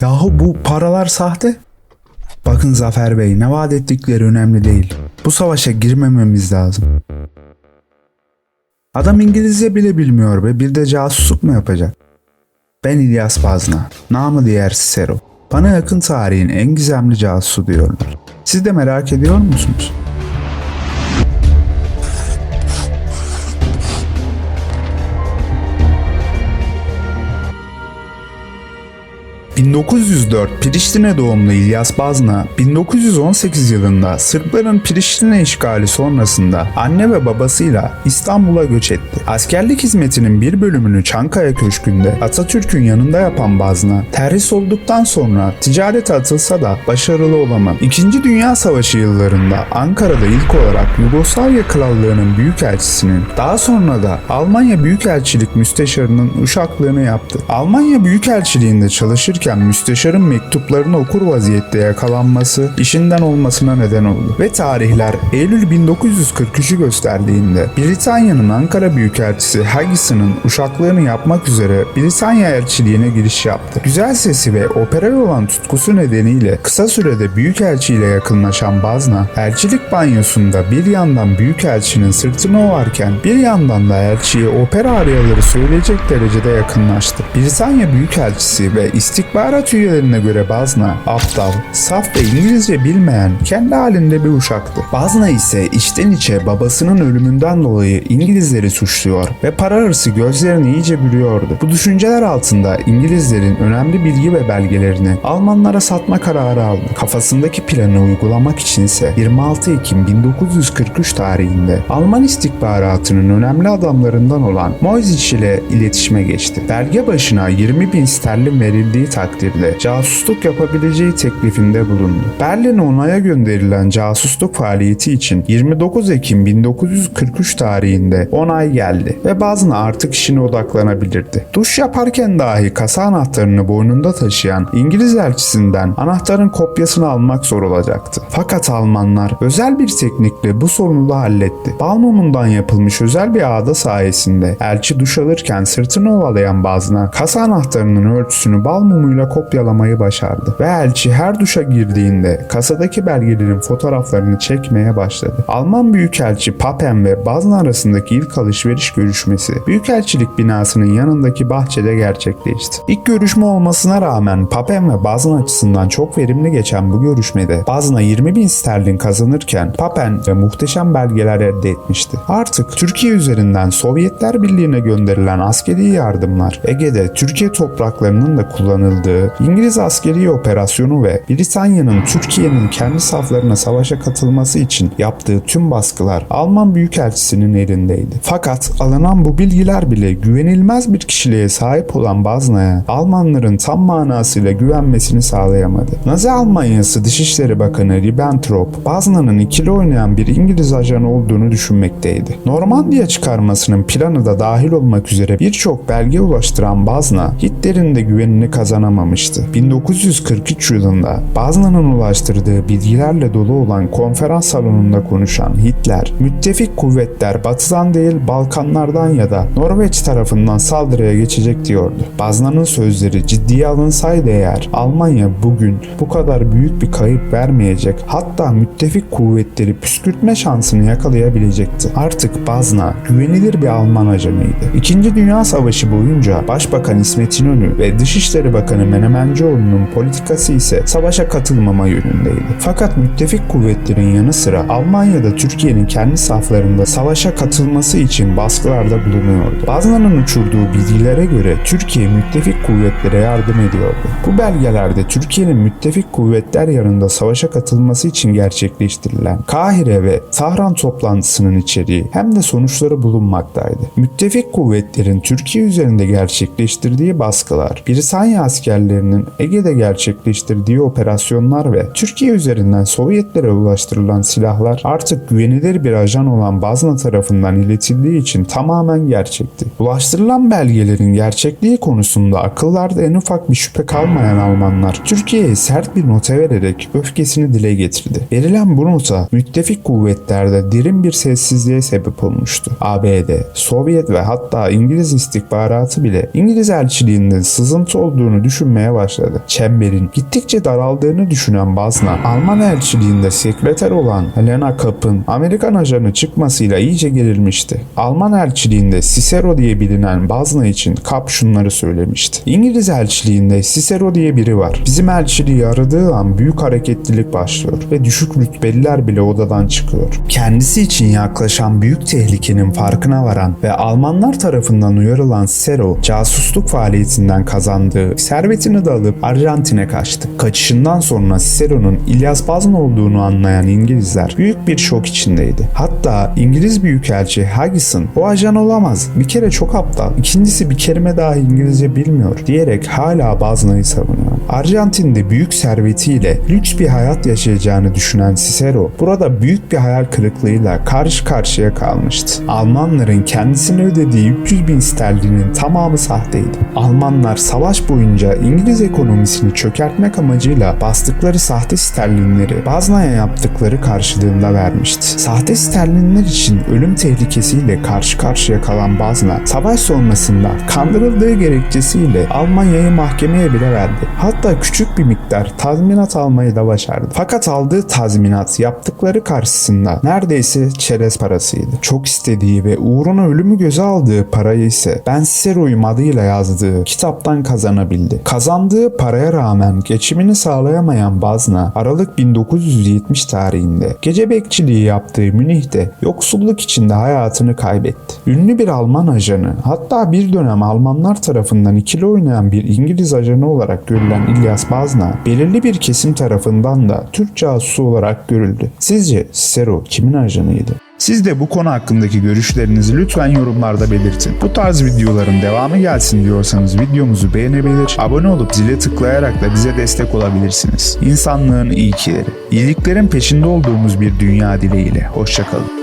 Yahu bu paralar sahte. Bakın Zafer Bey ne vaat ettikleri önemli değil. Bu savaşa girmememiz lazım. Adam İngilizce bile bilmiyor ve bir de casusluk mu yapacak? Ben İlyas Bazna, namı diğer Cicero. Bana yakın tarihin en gizemli casusu diyorlar. Siz de merak ediyor musunuz? ...1904 Priştine doğumlu İlyas Bazna, 1918 yılında Sırpların Priştine işgali sonrasında anne ve babasıyla İstanbul'a göç etti. Askerlik hizmetinin bir bölümünü Çankaya Köşkü'nde Atatürk'ün yanında yapan Bazna, terhis olduktan sonra ticarete atılsa da başarılı olamadı. İkinci Dünya Savaşı yıllarında Ankara'da ilk olarak Yugoslavya Krallığı'nın büyükelçisinin, daha sonra da Almanya Büyükelçilik Müsteşarı'nın uşaklığını yaptı. Almanya Büyükelçiliğinde çalışırken müsteşarın mektuplarını okur vaziyette yakalanması işinden olmasına neden oldu. Ve tarihler Eylül 1943'ü gösterdiğinde Britanya'nın Ankara Büyükelçisi Haggison'ın uşaklığını yapmak üzere Britanya elçiliğine giriş yaptı. Güzel sesi ve operaya olan tutkusu nedeniyle kısa sürede Büyükelçi ile yakınlaşan Bazna, elçilik banyosunda bir yandan Büyükelçinin sırtını ovarken bir yandan da elçiye opera ariyaları söyleyecek derecede yakınlaştı. Britanya Büyükelçisi ve istihbarat üyelerine göre Bazna, aptal, saf ve İngilizce bilmeyen, kendi halinde bir uşaktı. Bazna ise içten içe babasının ölümünden dolayı İngilizleri suçluyor ve para hırsı gözlerini iyice bürüyordu. Bu düşünceler altında İngilizlerin önemli bilgi ve belgelerini Almanlara satma kararı aldı. Kafasındaki planı uygulamak içinse 26 Ekim 1943 tarihinde Alman istihbaratının önemli adamlarından olan Moisich ile iletişime geçti. Belge başına 20 bin sterlin verildiği takdirde casusluk yapabileceği teklifinde bulundu. Berlin'e onaya gönderilen casusluk faaliyeti için 29 Ekim 1943 tarihinde onay geldi ve Bazna artık işine odaklanabilirdi. Duş yaparken dahi kasa anahtarını boynunda taşıyan İngiliz elçisinden anahtarın kopyasını almak zor olacaktı. Fakat Almanlar özel bir teknikle bu sorunu da halletti. Bal mumundan yapılmış özel bir ağda sayesinde elçi duş alırken sırtını ovalayan Bazna kasa anahtarının ölçüsünü bal mumuyla kopyalamayı başardı ve elçi her duşa girdiğinde kasadaki belgelerin fotoğraflarını çekmeye başladı. Alman Büyükelçi Papen ve Bazna arasındaki ilk alışveriş görüşmesi Büyükelçilik binasının yanındaki bahçede gerçekleşti. İlk görüşme olmasına rağmen Papen ve Bazna açısından çok verimli geçen bu görüşmede Bazna 20 bin sterlin kazanırken Papen ve muhteşem belgeler elde etmişti. Artık Türkiye üzerinden Sovyetler Birliği'ne gönderilen askeri yardımlar Ege'de Türkiye topraklarının da kullanıldığı İngiliz askeri operasyonu ve Britanya'nın Türkiye'nin kendi saflarına savaşa katılması için yaptığı tüm baskılar Alman Büyükelçisi'nin elindeydi. Fakat alınan bu bilgiler bile güvenilmez bir kişiliğe sahip olan Bazna'ya Almanların tam manasıyla güvenmesini sağlayamadı. Nazi Almanyası Dışişleri Bakanı Ribbentrop, Bazna'nın ikili oynayan bir İngiliz ajanı olduğunu düşünmekteydi. Normandiya çıkarmasının planı da dahil olmak üzere birçok belge ulaştıran Bazna, Hitler'in de güvenini kazanamamıştı. 1943 yılında Bazna'nın ulaştırdığı bilgilerle dolu olan konferans salonunda konuşan Hitler, müttefik kuvvetler batıdan değil Balkanlardan ya da Norveç tarafından saldırıya geçecek diyordu. Bazna'nın sözleri ciddiye alınsaydı eğer Almanya bugün bu kadar büyük bir kayıp vermeyecek hatta müttefik kuvvetleri püskürtme şansını yakalayabilecekti. Artık Bazna güvenilir bir Alman ajanıydı. İkinci Dünya Savaşı boyunca Başbakan İsmet İnönü ve Dışişleri Bakanı Menemencioğlu'nun politikası ise savaşa katılmama yönündeydi. Fakat müttefik kuvvetlerin yanı sıra Almanya'da Türkiye'nin kendi saflarında savaşa katılması için baskılarda bulunuyordu. Bazna'nın uçurduğu bilgilere göre Türkiye müttefik kuvvetlere yardım ediyordu. Bu belgelerde Türkiye'nin müttefik kuvvetler yanında savaşa katılması için gerçekleştirilen Kahire ve Tahran toplantısının içeriği hem de sonuçları bulunmaktaydı. Müttefik kuvvetlerin Türkiye üzerinde gerçekleştirdiği baskılar, Britanya askerlerinin Ege'de gerçekleştirdiği operasyonlar ve Türkiye üzerinden Sovyetlere ulaştırılan silahlar artık güvenilir bir ajan olan Bazna tarafından iletildiği için tamamen gerçekti. Ulaştırılan belgelerin gerçekliği konusunda akıllarda en ufak bir şüphe kalmayan Almanlar Türkiye'ye sert bir nota vererek öfkesini dile getirdi. Verilen bu nota müttefik kuvvetlerde derin bir sessizliğe sebep olmuştu. ABD, Sovyet ve hatta İngiliz istihbaratı bile İngiliz elçiliğinde sızıntı olduğunu düşünmüştü düşünmeye başladı. Çemberin gittikçe daraldığını düşünen Bazna, Alman elçiliğinde sekreter olan Helena Kapp'ın Amerikan ajanı çıkmasıyla iyice gerilmişti. Alman elçiliğinde Cicero diye bilinen Bazna için Kapp şunları söylemişti. İngiliz elçiliğinde Cicero diye biri var. Bizim elçiliği aradığı an büyük hareketlilik başlıyor ve düşük rütbeliler bile odadan çıkıyor. Kendisi için yaklaşan büyük tehlikenin farkına varan ve Almanlar tarafından uyarılan Cicero, casusluk faaliyetinden kazandığı servetini de alıp Arjantin'e kaçtı. Kaçışından sonra Cicero'nun İlyas Bazna olduğunu anlayan İngilizler büyük bir şok içindeydi. Hatta İngiliz Büyükelçi Haggison o ajan olamaz. Bir kere çok aptal. İkincisi bir kelime dahi İngilizce bilmiyor diyerek hala Bazna'yı savunuyor. Arjantin'de büyük servetiyle lüks bir hayat yaşayacağını düşünen Cicero burada büyük bir hayal kırıklığıyla karşı karşıya kalmıştı. Almanların kendisine ödediği 300 bin sterlinin tamamı sahteydi. Almanlar savaş boyunca İngiliz ekonomisini çökertmek amacıyla bastıkları sahte sterlinleri Bazna'ya yaptıkları karşılığında vermişti. Sahte sterlinler için ölüm tehlikesiyle karşı karşıya kalan Bazna, savaş sonrasında kandırıldığı gerekçesiyle Almanya'yı mahkemeye bile verdi. Hatta küçük bir miktar tazminat almayı da başardı. Fakat aldığı tazminat yaptıkları karşısında neredeyse çerez parasıydı. Çok istediği ve uğruna ölümü göze aldığı parayı ise Ben Cicero'yum adıyla yazdığı kitaptan kazanabildi. Kazandığı paraya rağmen geçimini sağlayamayan Bazna Aralık 1970 tarihinde gece bekçiliği yaptığı Münih'te yoksulluk içinde hayatını kaybetti. Ünlü bir Alman ajanı hatta bir dönem Almanlar tarafından ikili oynayan bir İngiliz ajanı olarak görülen İlyas Bazna belirli bir kesim tarafından da Türk casusu olarak görüldü. Sizce Cicero kimin ajanıydı? Siz de bu konu hakkındaki görüşlerinizi lütfen yorumlarda belirtin. Bu tarz videoların devamı gelsin diyorsanız videomuzu beğenebilir, abone olup zile tıklayarak da bize destek olabilirsiniz. İnsanlığın iyi kileri. İyiliklerin peşinde olduğumuz bir dünya dileğiyle. Hoşçakalın.